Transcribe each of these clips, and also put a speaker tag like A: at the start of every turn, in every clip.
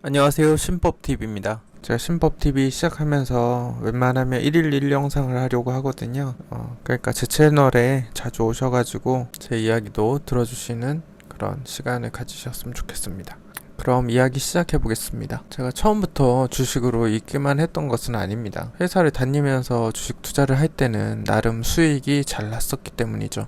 A: 안녕하세요. 신법TV입니다. 제가 신법TV 시작하면서 웬만하면 1일 1 영상을 하려고 하거든요. 어, 그러니까 제 채널에 자주 오셔가지고 제 이야기도 들어주시는 그런 시간을 가지셨으면 좋겠습니다 그럼 이야기 시작해 보겠습니다. 제가 처음부터 주식으로 있기만 했던 것은 아닙니다. 회사를 다니면서 주식 투자를 할 때는 나름 수익이 잘 났었기 때문이죠.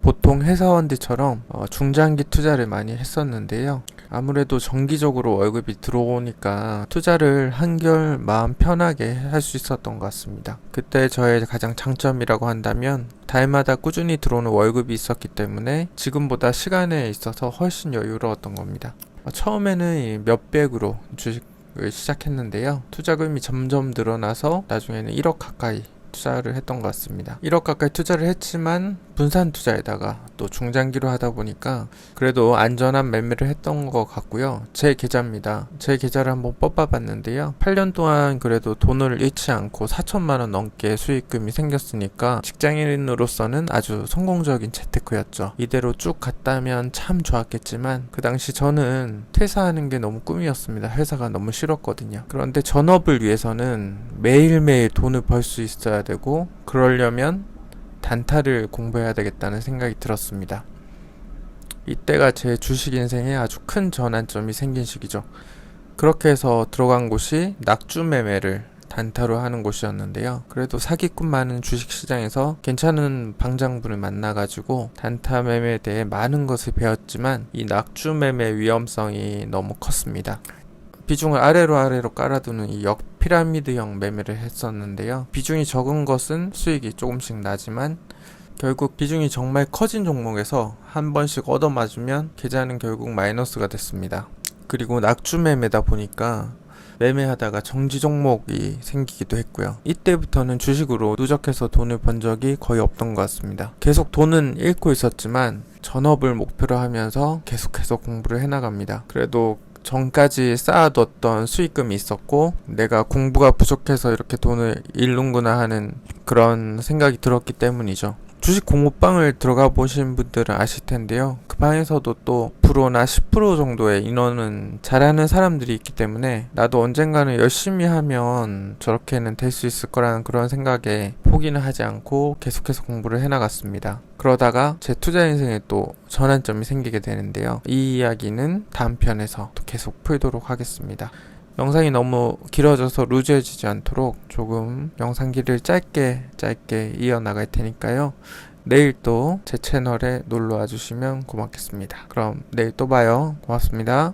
A: 보통 회사원들처럼 어, 중장기 투자를 많이 했었는데요. 아무래도 정기적으로 월급이 들어오니까 투자를 한결 마음 편하게 할 수 있었던 것 같습니다. 그때 저의 가장 장점이라고 한다면 달마다 꾸준히 들어오는 월급이 있었기 때문에 지금보다 시간에 있어서 훨씬 여유로웠던 겁니다. 어, 처음에는 이 몇백으로 주식을 시작했는데요. 투자금이 점점 늘어나서 나중에는 1억 가까이 투자를 했던 것 같습니다. 1억 가까이 투자를 했지만 분산 투자에다가 또 중장기로 하다 보니까 그래도 안전한 매매를 했던 것 같고요. 제 계좌입니다. 제 계좌를 한번 뽑아봤는데요. 8년 동안 그래도 돈을 잃지 않고 4천만 원 넘게 수익금이 생겼으니까 직장인으로서는 아주 성공적인 재테크였죠. 이대로 쭉 갔다면 참 좋았겠지만 그 당시 저는 퇴사하는 게 너무 꿈이었습니다. 회사가 너무 싫었거든요. 그런데 전업을 위해서는 매일매일 돈을 벌 수 있어야 되고 그러려면 단타를 공부해야 되겠다는 생각이 들었습니다. 이때가 제 주식 인생에 아주 큰 전환점이 생긴 시기죠. 그렇게 해서 들어간 곳이 낙주 매매를 단타로 하는 곳이었는데요. 그래도 사기꾼 많은 주식 시장에서 괜찮은 방장분을 만나가지고 단타 매매에 대해 많은 것을 배웠지만 이 낙주 매매 위험성이 너무 컸습니다. 비중을 아래로 아래로 깔아두는 이 역 피라미드형 매매를 했었는데요. 비중이 적은 것은 수익이 조금씩 나지만 결국 비중이 정말 커진 종목에서 한 번씩 얻어맞으면 계좌는 결국 마이너스가 됐습니다. 그리고 낙주 매매다 보니까 매매하다가 정지 종목이 생기기도 했고요. 이때부터는 주식으로 누적해서 돈을 번 적이 거의 없던 것 같습니다. 계속 돈은 잃고 있었지만 전업을 목표로 하면서 계속해서 공부를 해나갑니다. 그래도 전까지 쌓아뒀던 수익금이 있었고 내가 공부가 부족해서 이렇게 돈을 잃는구나 하는 그런 생각이 들었기 때문이죠. 주식 공모방을 들어가 보신 분들은 아실 텐데요. 그 방에서도 또 9%나 10% 정도의 인원은 잘하는 사람들이 있기 때문에 나도 언젠가는 열심히 하면 저렇게는 될 수 있을 거라는 그런 생각에 포기는 하지 않고 계속해서 공부를 해나갔습니다. 그러다가 제 투자 인생에 또 전환점이 생기게 되는데요. 이 이야기는 다음 편에서 또 계속 풀도록 하겠습니다. 영상이 너무 길어져서 루즈해지지 않도록 조금 영상 길을 짧게 짧게 이어나갈 테니까요. 내일 또 제 채널에 놀러 와 주시면 고맙겠습니다. 그럼 내일 또 봐요. 고맙습니다.